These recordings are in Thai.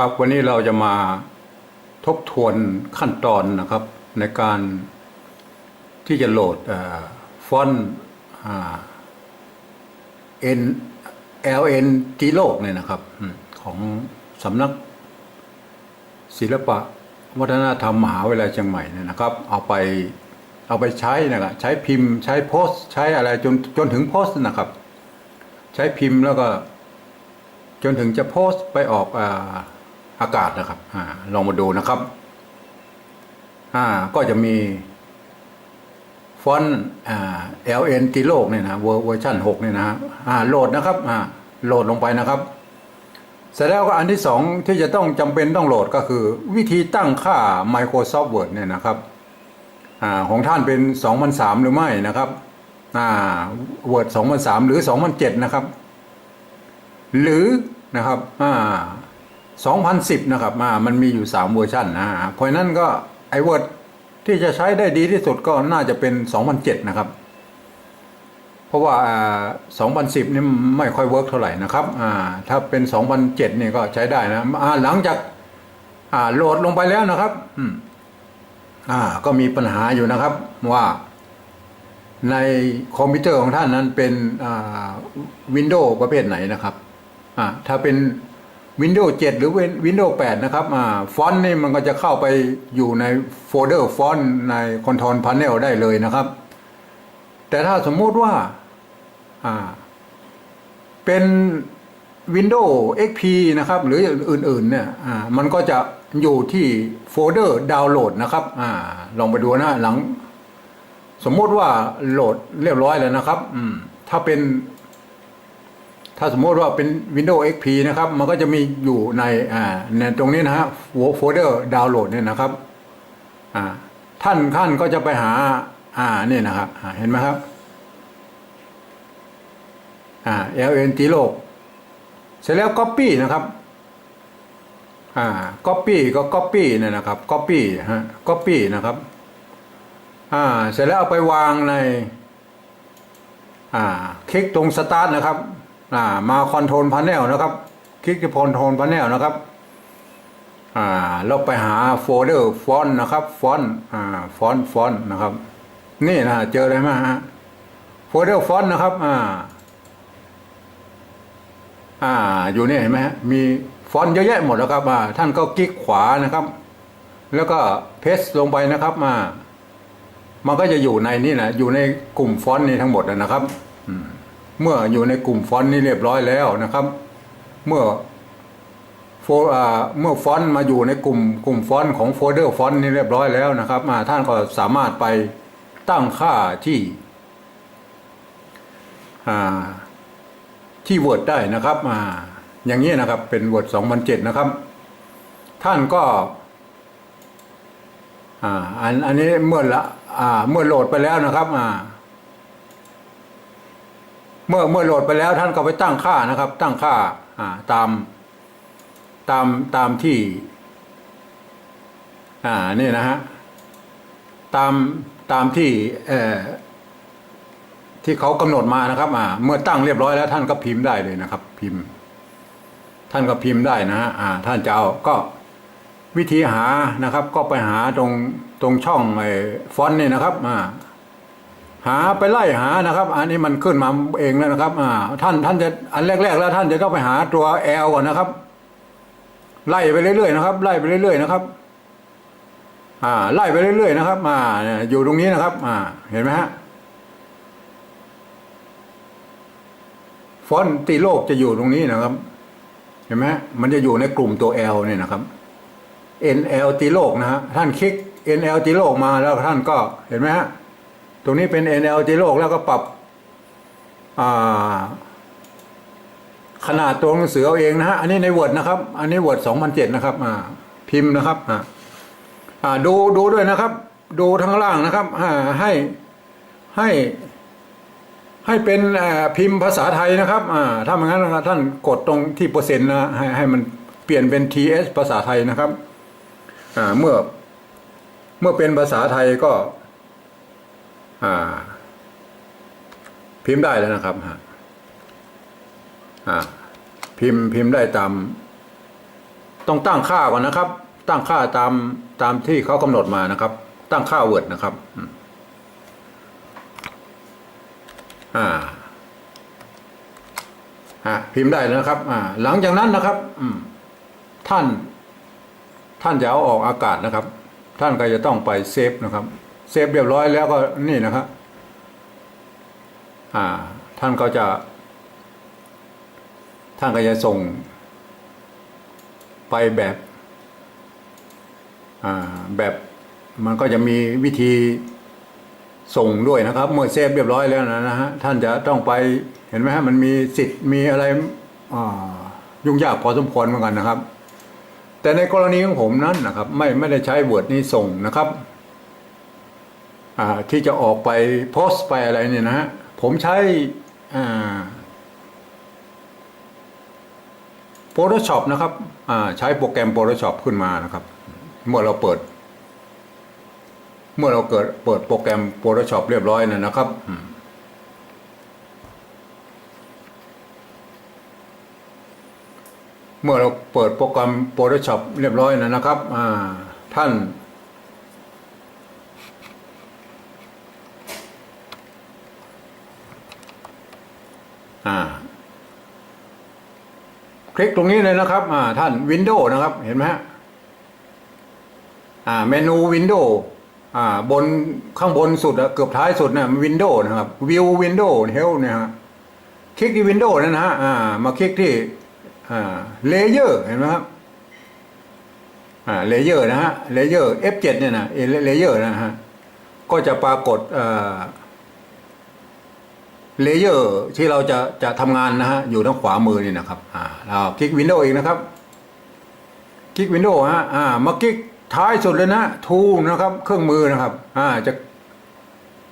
ครับวันนี้เราจะมาทบทวนขั้นตอนนะครับ ในการที่จะโหลดอฟอนต์ N LN จีโลกเนี่ยนะครับ ของสำนักศิลปะวัฒนธรรมมหาวิทยาลัยเชียงใหม่เนี่ยนะครับ เอาไปเอาไปใช้นะครับใช้พิมพ์ใช้โพสใช้อะไรจนจนถึงโพสนะครับ ใช้พิมพ์แล้วก็จนถึงจะโพสต์ไปออกอา อากาศนะครับอลองมาดูนะครับก็จะมีฟอนต์อ่า LN ตีโลกเนี่ยนะเวอร์ชัน6เนี่ยนะฮะโหลดนะครับโหลดลงไปนะครับเสร็จแล้วก็อันที่สองที่จะต้องจำเป็นต้องโหลดก็คือ วิธีตั้งค่า Microsoft Word เนี่ยนะครับอของท่านเป็น 2003 หรือไม่นะครับอ่า Word 2003 หรือ 2007 นะครับ หรือนะครับ 2010 นะครับอ่ามันมีอยู่ 3 เวอร์ชันนะเพราะนั้นก็ไอ้ Word ที่จะใช้ได้ดีที่สุดก็น่าจะเป็น 2007 นะครับ เพราะว่า 2010 นี่ไม่ค่อยเวิร์กเท่าไหร่นะครับอ่าถ้าเป็น 2007 นี่ก็ใช้ได้นะอ่าหลังจากโหลดลงไปแล้วนะครับอืมอ่าก็มีปัญหาอยู่นะครับว่าในคอมพิวเตอร์ของท่านนั้นเป็นอ่าวินโดว์ประเภทไหนนะครับอ่าถ้าเป็น Windows 7 หรือ Windows 8 นะครับอ่าฟอนต์นี่มันก็จะเข้าไปอยู่ในโฟลเดอร์ฟอนต์ใน Control Panel ได้เลยนะครับ แต่ถ้าสมมติว่าอ่าเป็น Windows XP นะครับ หรืออื่นๆเนี่ยอ่ามันก็จะอยู่ที่โฟลเดอร์ดาวน์โหลดนะครับอ่าลองไปดูนะหลัง สมมติว่าโหลดเรียบร้อยแล้วนะครับอืมถ้าเป็น ถ้าสมมติว่าเป็น Windows XP นะครับ มันก็จะมีอยู่ในอ่าในตรงนี้นะฮะโฟลเดอร์ดาวน์โหลดเนี่ยนะครับอ่าท่านท่านก็จะไปหา อ่านี่นะครับเห็นไหมครับอ่า LN ตีโลก เสร็จแล้ว Copy นะครับอ่า Copy ก็ Copy เนี่ยนะครับ Copy ฮะ Copy นะครับอ่าเสร็จแล้วเอาไปวางใน อ่า คลิกตรง Start นะครับ อ่ามา Control Panel นะครับ คลิกที่ Control Panel นะครับอ่าเราไปหาโฟลเดอร์ฟอนต์นะครับฟอนต์อ่าฟอนต์ฟอนต์นะครับ นี่นะเจอเลยไหมฮะโฟลเดอร์ฟอนต์นะครับอ่าอ่าอยู่นี่เห็นไหมฮะมีฟอนต์เยอะแยะหมดแล้วครับอ่าท่านก็คลิกขวานะครับ แล้วก็เพสลงไปนะครับมามันก็จะอยู่ในนี่นะอยู่ในกลุ่มฟอนต์นี้ทั้งหมดนะครับ อืม เมื่ออยู่ในกลุ่มฟอนต์นี้เรียบร้อยแล้วนะครับ เมื่อโฟอ่าเมื่อฟอนต์มาอยู่ในกลุ่มกลุ่มฟอนต์ของโฟลเดอร์ฟอนต์นี้เรียบร้อยแล้วนะครับอ่าท่านก็สามารถไปตั้งค่าที่ที่ Word ได้นะครับอ่าอย่างนี้นะครับเป็น Word 2007 นะครับ ท่านก็อ่าอันอันนี้เมื่อละอ่าเมื่อโหลดไปแล้วนะครับอ่า เมื่อเมื่อโหลดไปแล้วท่านก็ไปตั้งค่านะครับ ตั้งค่าตามตามตามที่ อ่านี่นะฮะตามตามที่เอ่อที่เขากำหนดมานะครับ อ่า เมื่อตั้งเรียบร้อยแล้ว ท่านก็พิมพ์ได้เลยนะครับ พิมพ์ ท่านก็พิมพ์ได้นะฮะอ่า ท่านจะเอาก็วิธีหานะครับ ก็ไปหาตรงตรงช่องไอ้ฟอนต์นี่นะครับ อ่า หาไปไล่หานะครับ อันนี้มันขึ้นมาเองแล้วนะครับ อ่า ท่านท่านจะอันแรก ๆ แล้วท่านจะต้องไปหาตัว L ก่อนนะครับ ไล่ไปเรื่อยๆนะครับ ไล่ไปเรื่อยๆนะครับ อ่า ไล่ไปเรื่อยๆนะครับ อ่าเนี่ยอยู่ตรงนี้นะครับ อ่า เห็นไหมฮะฟอนต์ตีโลกจะอยู่ตรงนี้นะครับ เห็นไหมมันจะอยู่ในกลุ่มตัว L เนี่ยนะครับ NL ตีโลกนะฮะท่านคลิก NL ตีโลกมาแล้วท่านก็เห็นไหมฮะ ตรงนี้เป็น NL ตีโลกแล้วก็ปรับขนาดตัวหนังสือเอาเองนะฮะ อันนี้ใน Word นะครับ อันนี้ Word 2007 นะครับพิมพ์นะครับดูดูด้วยนะครับ ดูทั้งล่างนะครับให้ให้ให้เป็นพิมพ์ภาษาไทยนะครับถ้าไม่งั้นท่านกดตรงที่เปอร์เซ็นต์นะให้ให้มันเปลี่ยนเป็น TS ภาษาไทยนะครับเมื่อเมื่อเป็นภาษาไทยก็ อ่า พิมพ์ได้แล้วนะครับฮะอ่า พิมพ์พิมพ์ได้ตาม ต้องตั้งค่าก่อนนะครับ ตั้งค่าตามตามที่เขากำหนดมานะครับ ตั้งค่าเวิร์ดนะครับอ่าอ่าพิมพ์ได้แล้วนะครับ อ่า หลังจากนั้นนะครับ อืม ท่าน ท่านจะเอาออกอากาศนะครับ ท่านก็จะต้องไปเซฟนะครับ เซฟเรียบร้อยแล้วก็นี่นะครับอ่า ท่านก็จะ ท่านก็จะส่ง ไปแบบอ่าแบบมันก็จะมีวิธีส่งด้วยนะครับ เมื่อเซฟเรียบร้อยแล้วนะนะฮะท่านจะต้องไปเห็นไหมฮะมันมีสิทธิ์มีอะไรยุ่งยากพอสมควรเหมือนกันนะครับ แต่ในกรณีของผมนั้นนะครับ ไม่ไม่ได้ใช้เวิร์ดนี้ส่งนะครับ ที่จะออกไปโพสต์ไปอะไรเนี่ยนะฮะผมใช้ Photoshop นะครับใช้โปรแกรม Photoshop ขึ้นมานะครับ เมื่อเราเปิด เมื่อเราเกิดเปิดโปรแกรม Photoshop เรียบร้อยนะนะครับเมื่อเราเปิดโปรแกรม Photoshop เรียบร้อยนะนะครับท่าน อ่า คลิกตรงนี้เลยนะครับ อ่า ท่านวินโดว์นะครับ เห็นไหมฮะอ่า เมนูวินโดว์อ่า บนข้างบนสุดอะเกือบท้ายสุดนี่ยวินโดว์นะครับวิววินโดว์เฮลเนี่ยฮะคลิกที่วินโดว์นั่นนะฮะอ่า มาคลิกที่อ่าเลเยอร์เห็นไหมครับอ่าเลเยอร์นะฮะเลเยอร์ F7 เนี่ยนะเลเยอร์นะฮะก็จะปรากฏอ่า เลเยอร์ที่เราจะจะทำงานนะฮะอยู่ทางขวามือนี่นะครับอ่าเราคลิกวินโดว์อีกนะครับ คลิกวินโดว์ฮะอ่ามาคลิกท้ายสุดเลยนะทูนะครับ เครื่องมือนะครับอ่าจะ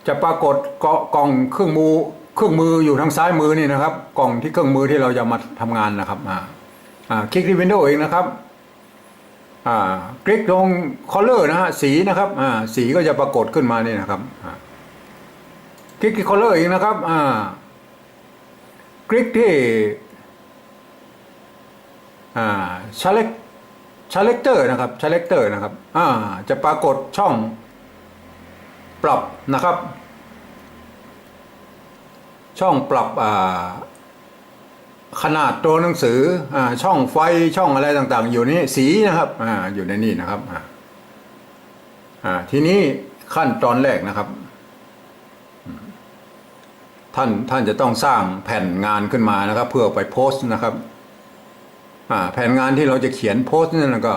จะปรากฏเกาะกล่องเครื่องมือเครื่องมืออยู่ทางซ้ายมือนี่นะครับ กล่องที่เครื่องมือที่เราจะมาทำงานนะครับอ่าอ่าคลิกที่วินโดว์เองนะครับอ่าคลิกตรงคอลเลอร์นะฮะสีนะครับอ่าสีก็จะปรากฏขึ้นมานี่นะครับอ่า คลิกที่ color อีกนะครับ อ่า คลิกที่ อ่า select selector นะครับ selector นะครับ อ่า จะปรากฏช่องปรับนะครับ ช่องปรับ อ่า ขนาดตัวหนังสือ อ่า ช่องไฟ ช่องอะไรต่างๆ อยู่นี่สีนะครับ อ่า อยู่ในนี่นะครับ อ่าอ่าทีนี้ขั้นตอนแรกนะครับ ท่านท่านจะต้องสร้างแผ่นงานขึ้นมานะครับ เพื่อไปโพสต์นะครับแผ่นงานที่เราจะเขียนโพสต์นั่นก็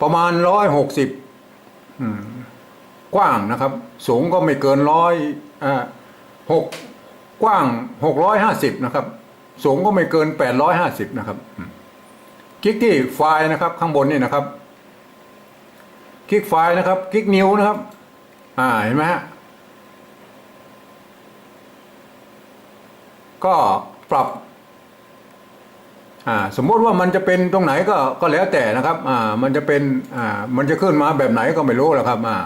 ประมาณร้อยหกสิบกว้างนะครับ สูงก็ไม่เกินร้อยหกกว้างหกร้อยห้าสิบนะครับ สูงก็ไม่เกินแปดร้อยห้าสิบนะครับคลิกที่ไฟล์นะครับ ข้างบนนี่นะครับคลิกไฟล์นะครับคลิกนิ้วนะครับ อ่าเห็นไหมฮะ ก็ปรับอ่าสมมติว่ามันจะเป็นตรงไหนก็ก็แล้วแต่นะครับอ่ามันจะเป็นอ่ามันจะขึ้นมาแบบไหนก็ไม่รู้แหละครับอ่า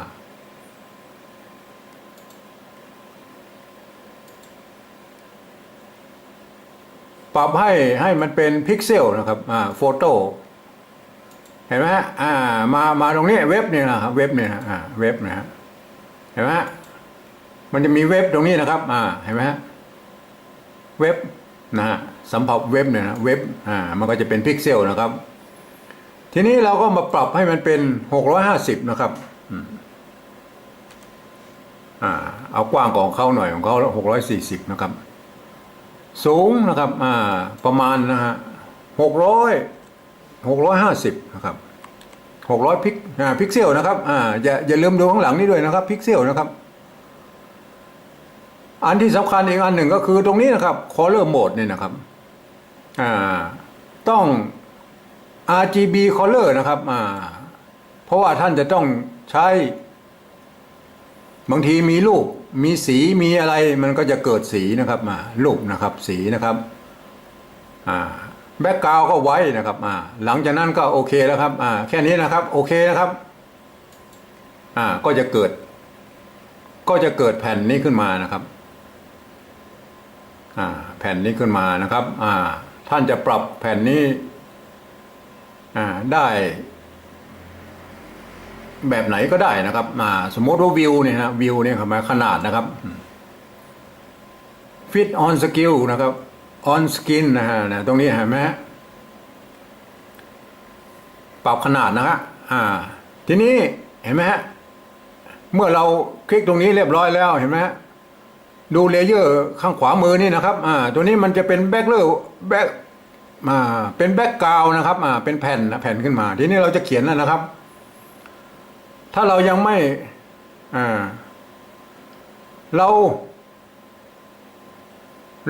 ปรับให้ให้มันเป็นพิกเซลนะครับอ่าโฟโต้เห็นไหมฮะอ่ามามาตรงนี้เว็บเนี่ยนะครับเว็บเนี่ยนะอ่าเว็บนะฮะเห็นไหมฮะมันจะมีเว็บตรงนี้นะครับอ่าเห็นไหมฮะ เว็บนะฮะสัมผัสเว็บเนี่ยนะเว็บอ่ามันก็จะเป็นพิกเซลนะครับ ทีนี้เราก็มาปรับให้มันเป็น 650 นะครับอ่าเอากว้างของเขาหน่อยของเขา640 นะครับ สูงนะครับอ่าประมาณนะฮะ600 650 นะครับ 600 พิกอ่าพิกเซลนะครับอ่าอย่าอย่าลืมดูข้างหลังนี้ด้วยนะครับ พิกเซลนะครับ อันที่สำคัญอีกอันหนึ่งก็คือตรงนี้นะครับ color mode เนี่ยนะครับอ่าต้อง RGB color นะครับอ่าเพราะว่าท่านจะต้องใช้ บางทีมีรูปมีสีมีอะไรมันก็จะเกิดสีนะครับมารูปนะครับสีนะครับอ่าแบ็กกราวก็ไว้นะครับอ่าหลังจากนั้นก็โอเคแล้วครับอ่าแค่นี้นะครับโอเคนะครับอ่าก็จะเกิด ก็จะเกิดแผ่นนี้ขึ้นมานะครับ แผ่นนี้ขึ้นมานะครับท่านจะปรับแผ่นนี้ได้ แบบไหนก็ได้นะครับสมมติว่าวิวเนี่ยนะวิวเนี่ยครับหมายขนาดนะครับ fit on skill นะครับ on skin นะฮะนะตรงนี้เห็นไหมฮะปรับขนาดนะฮะอ่า ทีนี้เห็นไหมฮะเมื่อเราคลิกตรงนี้เรียบร้อยแล้วเห็นไหมฮะ ดูเลเยอร์ข้างขวามือนี่นะครับอ่าตัวนี้มันจะเป็นแบ็กเลอร์แบ็กมาเป็นแบ็กกราวนะครับอ่าเป็นแผ่นนะแผ่นขึ้นมา ทีนี้เราจะเขียนแล้วนะครับ ถ้าเรายังไม่อ่าเรา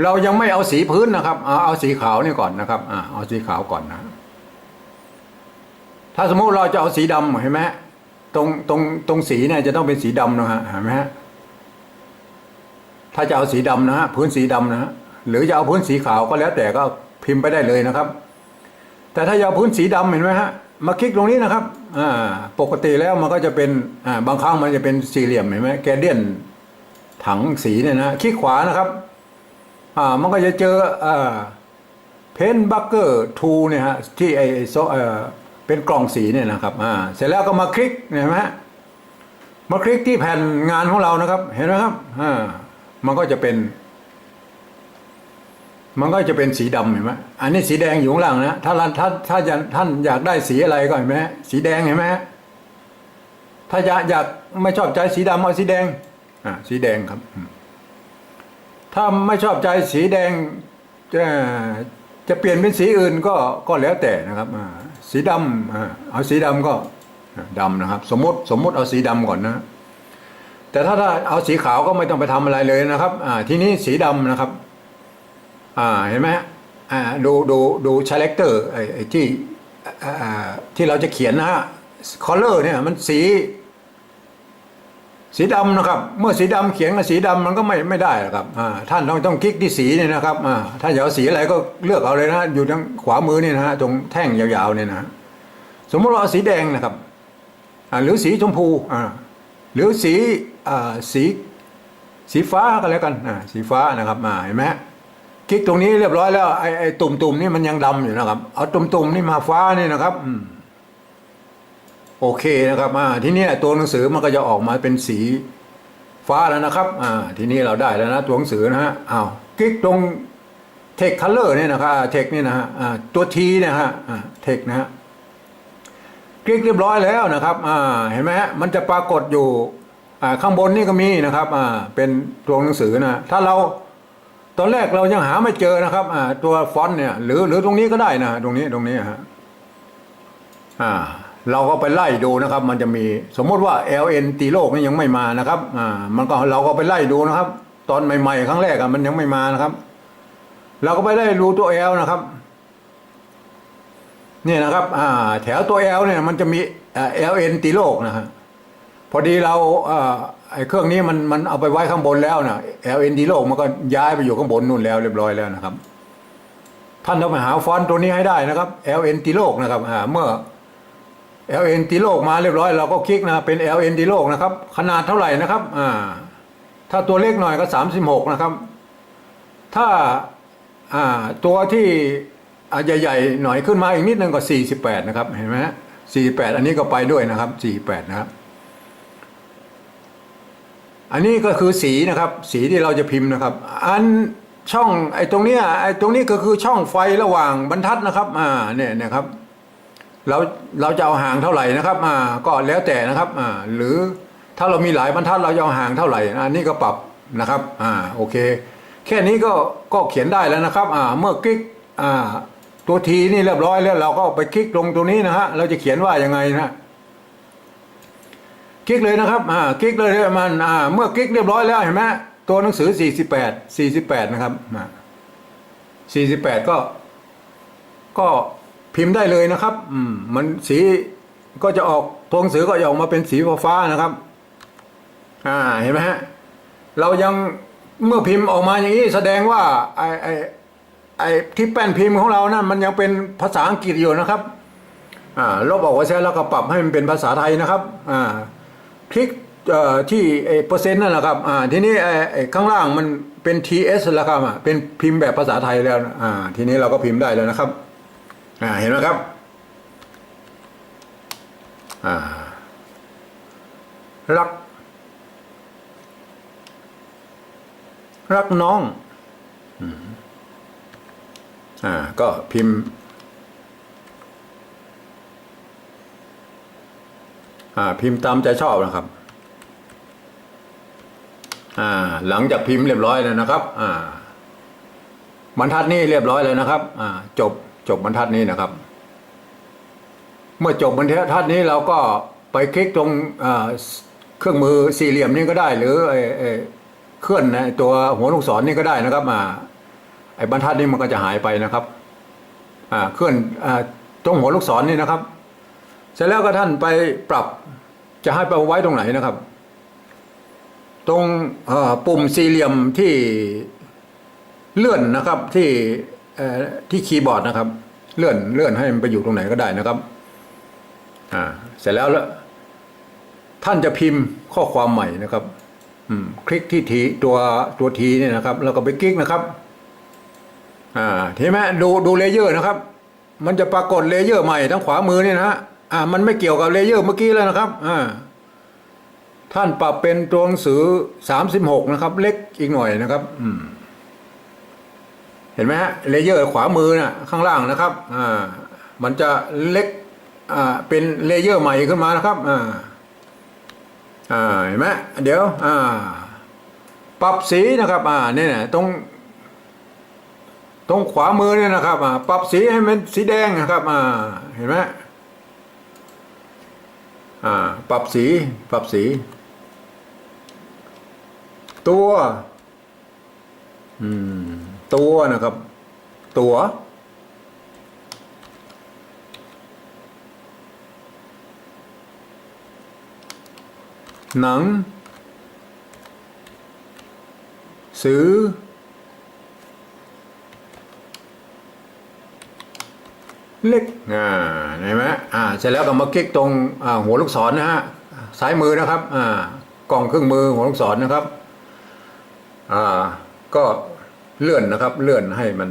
เรายังไม่เอาสีพื้นนะครับเอาเอาสีขาวนี่ก่อนนะครับอ่าเอาสีขาวก่อนนะ ถ้าสมมติเราจะเอาสีดำเห็นไหมตรงตรงตรงสีเนี่ยจะต้องเป็นสีดำนะฮะเห็นไหมฮะ ถ้าจะเอาสีดำนะฮะพื้นสีดำนะฮะหรือจะเอาพื้นสีขาวก็แล้วแต่ก็พิมพ์ไปได้เลยนะครับ แต่ถ้าจะเอาพื้นสีดำเห็นไหมฮะมาคลิกตรงนี้นะครับอ่าปกติแล้วมันก็จะเป็นอ่าบางครั้งมันจะเป็นสี่เหลี่ยมเห็นไหมแกเดียนถังสีเนี่ยนะคลิกขวานะครับอ่ามันก็จะเจออ่าเพนบัคเกอร์ทูเนี่ยฮะที่ไอโซเอ่อเป็นกล่องสีเนี่ยนะครับอ่าเสร็จแล้วก็มาคลิกเห็นไหมฮะมาคลิกที่แผ่นงานของเรานะครับ เห็นไหมครับอ่า มันก็จะเป็น มันก็จะเป็นสีดำเห็นไหมอันนี้สีแดงอยู่ข้างล่างนะถ้าท่านถ้าถ้าจะท่านอยากได้สีอะไรก็เห็นไหมสีแดงเห็นไหมฮะถ้าอยากอยากไม่ชอบใจสีดำเอาสีแดง อ่าสีแดงครับ ถ้าไม่ชอบใจสีแดงจะจะเปลี่ยนเป็นสีอื่นก็ก็แล้วแต่นะครับอ่าสีดำอ่าเอาสีดำก็อ่าดำนะครับ สมมติสมมติเอาสีดำก่อนนะ แต่ถ้าถ้าเอาสีขาวก็ไม่ต้องไปทำอะไรเลยนะครับ อ่า ทีนี้สีดำนะครับ อ่า เห็นไหมฮะอ่า ดู ดู ดูชาเลคเตอร์ไอ้ที่ อ่า ที่เราจะเขียนนะฮะ คอลเลอร์เนี่ย มันสี สีดำนะครับ เมื่อสีดำเขียนกับสีดำมันก็ไม่ ไม่ได้หรอกครับ อ่า ท่านต้องต้องคลิกที่สีเนี่ยนะครับ อ่า ถ้าอยากสีอะไรก็เลือกเอาเลยนะ อยู่ทางขวามือนี่นะฮะ ตรงแท่งยาวๆเนี่ยนะ สมมติว่าเอาสีแดงนะครับ อ่า หรือสีชมพู อ่า หรือสีอสีสีฟ้าก็แล้วกันอ่าสีฟ้านะครับอ่าเห็นไหมคลิกตรงนี้เรียบร้อยแล้วไอ้ไอ้ตุ่มๆนี่มันยังดำอยู่นะครับ เอาตุ่มๆนี่มาฟ้านี่นะครับโอเคนะครับอ่าทีนี้ตัวหนังสือมันก็จะออกมาเป็นสีฟ้าแล้วนะครับอ่าทีนี้เราได้แล้วนะตัวหนังสือนะฮะอ้าวคลิกตรง Text Color เนี่ยนะครับ Text นี่นะฮะตัว T เนี่ยฮะอ่า Text นะฮะ คลิกเรียบร้อยแล้วนะครับอ่าเห็นไหมฮะมันจะปรากฏอยู่อ่าข้างบนนี่ก็มีนะครับอ่าเป็นตัวหนังสือนะถ้าเราตอนแรกเรายังหาไม่เจอนะครับอ่าตัวฟอนต์เนี่ยหรือหรือตรงนี้ก็ได้นะตรงนี้ตรงนี้ฮะอ่าเราก็ไปไล่ดูนะครับ มันจะมีสมมติว่า LN ตีโลกนี่ยังไม่มานะครับอ่ามันก็เราก็ไปไล่ดูนะครับ ตอนใหม่ ๆ ครั้งแรกอะมันยังไม่มานะครับ เราก็ไปไล่ดูตัว L นะครับ นี่นะครับอ่าแถวตัว L เนี่ยมันจะมีอ่า LN ตีโลกนะฮะพอดีเราอไอ้เครื่องนี้มันมันเอาไปไว้ข้างบนแล้วนะ LN ตีโลกมันก็ย้ายไปอยู่ข้างบนนู่นแล้วเรียบร้อยแล้วนะครับ ท่านต้องไปหาฟอนต์ตัวนี้ให้ได้นะครับ LN ตีโลกนะครับอ่าเมื่อ LN ตีโลกมาเรียบร้อยเราก็คลิกนะเป็น LN ตีโลกนะครับ ขนาดเท่าไหร่นะครับอ่าถ้าตัวเล็กหน่อยก็สามสิบหกนะครับ ถ้าอ่าตัวที่ อ่าใหญ่ๆหน่อยขึ้นมาอีกนิดนึงก็สี่สิบแปดนะครับ เห็นไหมฮะสี่แปดอันนี้ก็ไปด้วยนะครับสี่แปดนะครับ อันนี้ก็คือสีนะครับ สีที่เราจะพิมพ์นะครับ อันช่องไอ้ตรงเนี้ยไอ้ตรงนี้ก็คือช่องไฟระหว่างบรรทัดนะครับ อ่าเนี่ยนะครับ เราเราจะเอาห่างเท่าไหร่นะครับ อ่า ก็แล้วแต่นะครับ อ่า หรือถ้าเรามีหลายบรรทัดเราจะเอาห่างเท่าไหร่อันนี้ก็ปรับนะครับ อ่า โอเค แค่นี้ก็ก็เขียนได้แล้วนะครับ อ่า เมื่อคลิก อ่า ตัวทีนี่เรียบร้อยแล้วเราก็ไปคลิกลงตรงนี้นะฮะเราจะเขียนว่ายังไงนะคลิกเลยนะครับอ่าคลิกเลยมันอ่าเมื่อคลิกเรียบร้อยแล้วเห็นไหมตัวหนังสือ 48 48 นะครับอ่า48 ก็ ก็พิมพ์ได้เลยนะครับอืมมันสีก็จะออกตัวหนังสือก็จะออกมาเป็นสีฟ้านะครับอ่าเห็นไหมฮะเรายังเมื่อพิมพ์ออกมาอย่างนี้แสดงว่าไอไอ ไอที่แป้นพิมพ์ของเรานะั่นมันยังเป็นภาษาอังกฤษอยู่นะครับอ่าลบออกไว้ใช้แล้วก็ปรับให้มันเป็นภาษาไทยนะครับอ่าคลิกที่ไอ้เปอร์เซ็นต์นั่นแหละครับอ่าทีนี้ไอ้ข้างล่างมันเป็น TS แล้วครับอะเป็นพิมพ์แบบภาษาไทยแล้วอ่าทีนี้เราก็พิมพ์ได้แล้วนะครับอ่าเห็นไหมครับอ่ารัก รักน้อง อืม อ่าก็พิมพ์อ่าพิมพ์ตามใจชอบนะครับอ่าหลังจากพิมพ์เรียบร้อยแล้วนะครับอ่าบรรทัดนี้เรียบร้อยเลยนะครับอ่าจบจบบรรทัดนี้นะครับ เมื่อจบบรรทัดนี้เราก็ไปคลิกตรงเครื่องมือสี่เหลี่ยมนี่ก็ได้ หรือไอ้ไอ้เคลื่อนนะตัวหัวลูกศรนี่ก็ได้นะครับอ่า ไอ้บรรทัดนี้มันก็จะหายไปนะครับอ่าเคลื่อนอ่าตรงหัวลูกศรนี่นะครับ เสร็จแล้วก็ท่านไปปรับจะให้ไปไว้ตรงไหนนะครับ ตรงปุ่มสี่เหลี่ยมที่เลื่อนนะครับที่ที่คีย์บอร์ดนะครับ เลื่อนเลื่อนให้มันไปอยู่ตรงไหนก็ได้นะครับอ่าเสร็จแล้วแล้วท่านจะพิมพ์ข้อความใหม่นะครับ อืม คลิกที่ทีตัวตัวทีเนี่ยนะครับ แล้วก็ไปคลิกนะครับ อ่าทีไหมดูดูเลเยอร์นะครับ มันจะปรากฏเลเยอร์ใหม่ทั้งขวามือเนี่ยนะฮะอ่า มันไม่เกี่ยวกับเลเยอร์เมื่อกี้แล้วนะครับ อ่า ท่านปรับเป็นตัวหนังสือสามสิบหกนะครับ เล็กอีกหน่อยนะครับ อืม เห็นไหมฮะเลเยอร์ขวามือน่ะ ข้างล่างนะครับ อ่า มันจะเล็ก อ่า เป็นเลเยอร์ใหม่ขึ้นมานะครับ อ่า อ่า เห็นไหมเดี๋ยว อ่า ปรับสีนะครับ อ่าเนี่ยตรง ตรงขวามือเนี่ยนะครับอ่าปรับสีให้มันสีแดงนะครับอ่าเห็นไหมอ่าปรับสีปรับสี ตัวอืมตัวนะครับ ตัว หนังสือ เล็กอ่าเห็นไหมอ่าเสร็จแล้วก็มาคลิกตรงอ่าหัวลูกศรนะฮะซ้ายมือนะครับอ่ากล่องเครื่องมือหัวลูกศรนะครับอ่าก็เลื่อนนะครับ เลื่อนให้มัน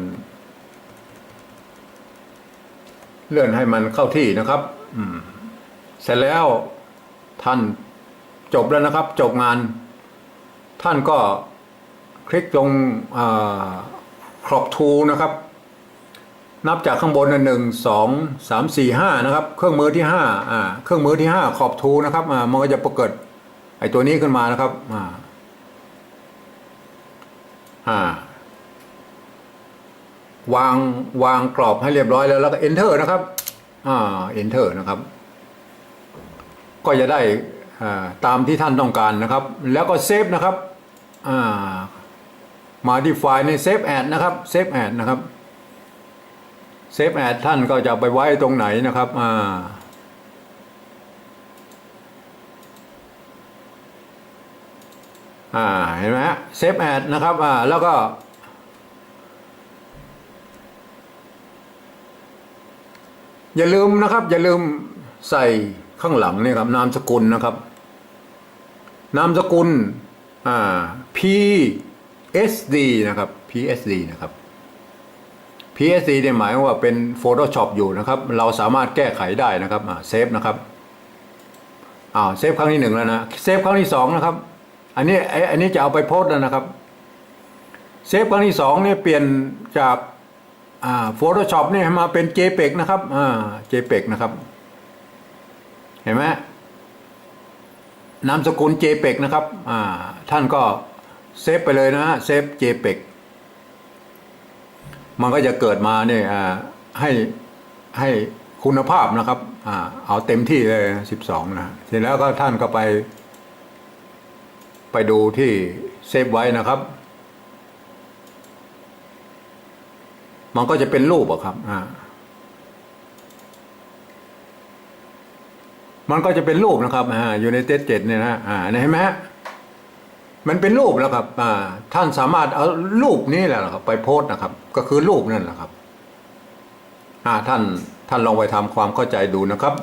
เลื่อนให้มันเข้าที่นะครับ อืม เสร็จแล้วท่านจบแล้วนะครับ จบงาน ท่านก็คลิกตรงครอบทูนะครับ นับจากข้างบนนะหนึ่งสองสามสี่ห้านะครับ เครื่องมือที่ห้าอ่าเครื่องมือที่ห้าขอบทูนะครับอ่ามันก็จะปรากฏไอตัวนี้ขึ้นมานะครับอ่าอ่าวางวางกรอบให้เรียบร้อยแล้วแล้วก็ enter นะครับอ่า enter นะครับ ก็จะได้อ่าตามที่ท่านต้องการนะครับ แล้วก็เซฟนะครับอ่ามาที่ไฟล์ในเซฟแอดนะครับเซฟแอดนะครับ เซฟแอดท่านก็จะไปไว้ตรงไหนนะครับอ่าอ่าเห็นไหมฮะเซฟแอดนะครับอ่าแล้วก็อย่าลืมนะครับ อย่าลืมใส่ข้างหลังนี่ครับนามสกุลนะครับ นามสกุลอ่า PSD นะครับ PSD นะครับ PSD เนี่ยหมายว่าเป็น Photoshop อยู่นะครับ เราสามารถแก้ไขได้นะครับเซฟนะครับอ้าวเซฟครั้งที่หนึ่งแล้วนะเซฟครั้งที่สองนะครับ อันนี้ไออันนี้จะเอาไปโพสต์แล้วนะครับเซฟครั้งที่สองเนี่ยเปลี่ยนจากอ่า Photoshop เนี่ยมาเป็น JPEG นะครับอ่า JPEG นะครับ เห็นไหมนามสกุล JPEG นะครับอ่าท่านก็เซฟไปเลยนะฮะเซฟ JPEG มันก็จะเกิดมาเนี่ยให้ให้คุณภาพนะครับอเอาเต็มที่เลยสิบสองนะเสร็จแล้วก็ท่านก็ไป ไปดูที่เซฟไว้นะครับ มันก็จะเป็นรูปอะครับอ่ามันก็จะเป็นรูปนะครับอ่าอยู่ในเตเจ็ดเนี่ยนะอ่าเห็นไหมฮะ มันเป็นรูปแล้วครับอ่าท่านสามารถเอารูปนี้แหละครับ ไปโพสต์นะครับ ก็คือรูปนั่นแหละครับอ่าท่านท่านลองไปทำความเข้าใจดูนะครับ